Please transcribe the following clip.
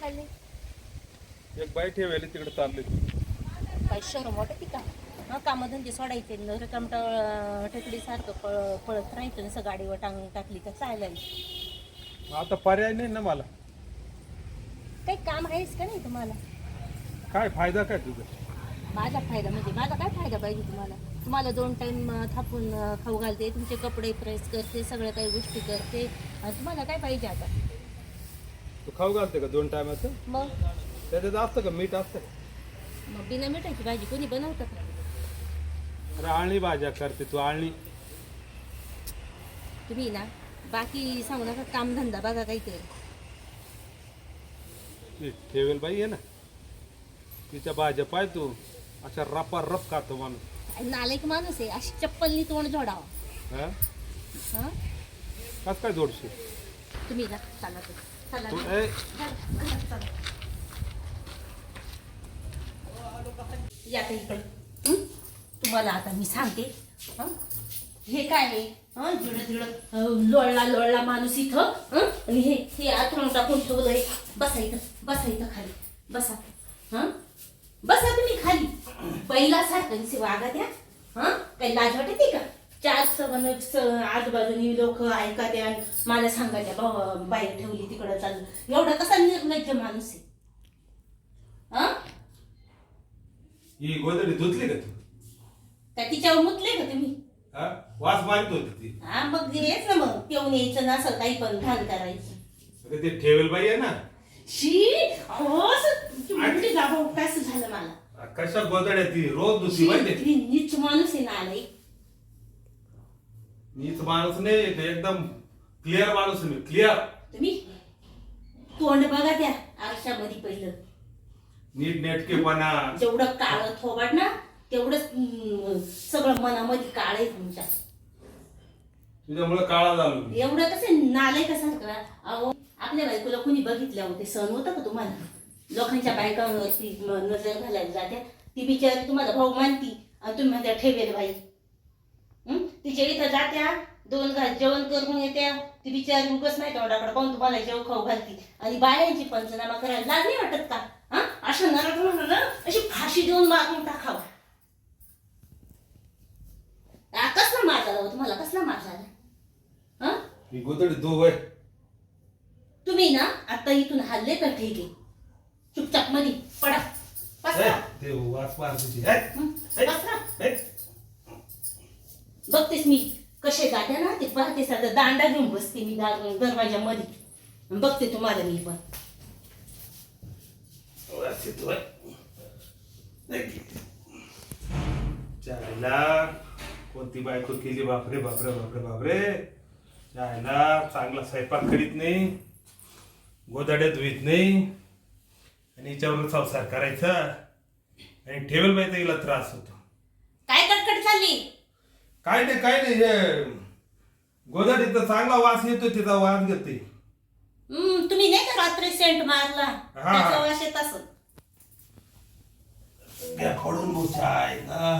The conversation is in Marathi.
चालले एक बाई ठेवायला तिकडे चालले. काय शहर मोठं ती का हा कामधंदे सोडायचे. न रकमट टेकडीसारखं पळ पळत राहायचं. नसं गाडीवर टांग टाकली तर चालायचं. आता पर्याय नाही ना मला. काही काम आहेच का नाही तुम्हाला? काय फायदा काय तुझा? माझा फायदा म्हणजे माझा काय फायदा पाहिजे तुम्हाला? तुम्हाला दोन टाइम थापून अं, खाऊ घालते तुमचे कपडे प्रेस करते सगळ्या काही गोष्टी करते. तुम्हाला काय पाहिजे आता? तू खाऊ घालते का दोन टायमाचं? मग? त्याच्यात असतं का? मीठ असतं का? मग बिना मिठाची भाजी कोणी बनवतं का? अरे आळणी भाज्या करते तू आळणी. तुम्ही ना बाकी सांगू नका कामधंदा बघा काहीतरी. ती ठेवेल बाई आहे ना. तिच्या भाज्या पाय तू. अशा रपा रप खातो माणूस. नालायक माणूस आहे अशी चप्पलनी तोंड जोडावं हा? हं? कस काय जोडशी तुम्ही ना चला या हं? तुम्हाला आता मी सांगते. हं? काय आहे? हं? जुडं जुडं लोळला लोळला माणूस इथं. हं? आणि हे हे टाकून ठेवलंय बसा इथं बसा इथं खाली. बसा. हं? बसा तुम्ही खाली. पहिला सारखं दिसे वागा द्या. हं? काही लाज वाटते का? चार सवन आजूबाजूनी लोक ऐका द्या मला सांगा द्या बाबा बाई ठेवली तिकडं चाललं एवढा कसा निर्लज्ज माणूस आहे? हं ही गोदडी धुतली का तू? का तिच्यावर मुतले का तुम्ही? हा? वास मारित होती ती. हा मग हेच ना मग. पिऊन यायचं ना असं काही पण घाण करायचं. ते ठेवेल बाई आहे ना. शी अहो, असं ती झालं मला. कशा गोदड्या ती? रोज धुती शी, ती नीच माणूस नीच माणूस नाही ते एकदम क्लिअर माणूस आहे मी क्लिअर तुम्ही तोंड बघा त्या आरशामध्ये पहिलं. नीट नेटकेपणा. जेवढं काळ थोबाड ना तेवढंच सगळं मनामध्ये काळ आहे तुमच्या. तुझ्यामुळे काळा झालो. मी एवढं कसं नालाय सारखं. अहो आपल्या बायकोला कोणी बघितलं होते सण होतं का तुम्हाला? लोकांच्या बायकांवरती म- नजर घालायला जात्या. ती बिचारी तुम्हाला भाऊ मानती आणि तुम्ही म्हणत्या ठेवेल बाई? तिच्या इथं जात्या दोन घास जेवण करून येत्या. ती बिचारी उगच नाही तोंडाकडे पाहून तुम्हाला जेव खाऊ घालती. आणि बायांची पंचनामा करायला लाज नाही वाटत का? हा? अशा नरक अशी फाशी देऊन मारून टाकावं. कसला मार झाला हो तुम्हाला? कसला मार झाला? हा? गोदडी तुम्ही ना आता इथून हल्ले तर ठीक आहे. चुपचापमध्ये पडा. बसरा ते वास मारते हं? बसरा बघतेस मी कसे जाते ना ते पाहते साधं दांडा घेऊन बसते मी दार- दरवाजामध्ये बघते तुम्हाला मी पण. चायला कोणती बायको केली बापरे बापरे बापरे बापरे. चायला चांगला स्वयंपाक करीत नाही. गोदाड्या धुईत नाही. आणि हिच्यावर संसार करायचा. आणि ठेवल बाई हिला त्रास होतो. काय कटकट चालली? काय नाही काय नाही हे गोदाडीचा चांगला वास येतो तिचा वास घेते. हम्म, तुम्ही नाही का रात्री सेंट मारला? हा. त्याचा वास येत असत घ्या फोडून भाऊ चाय ना.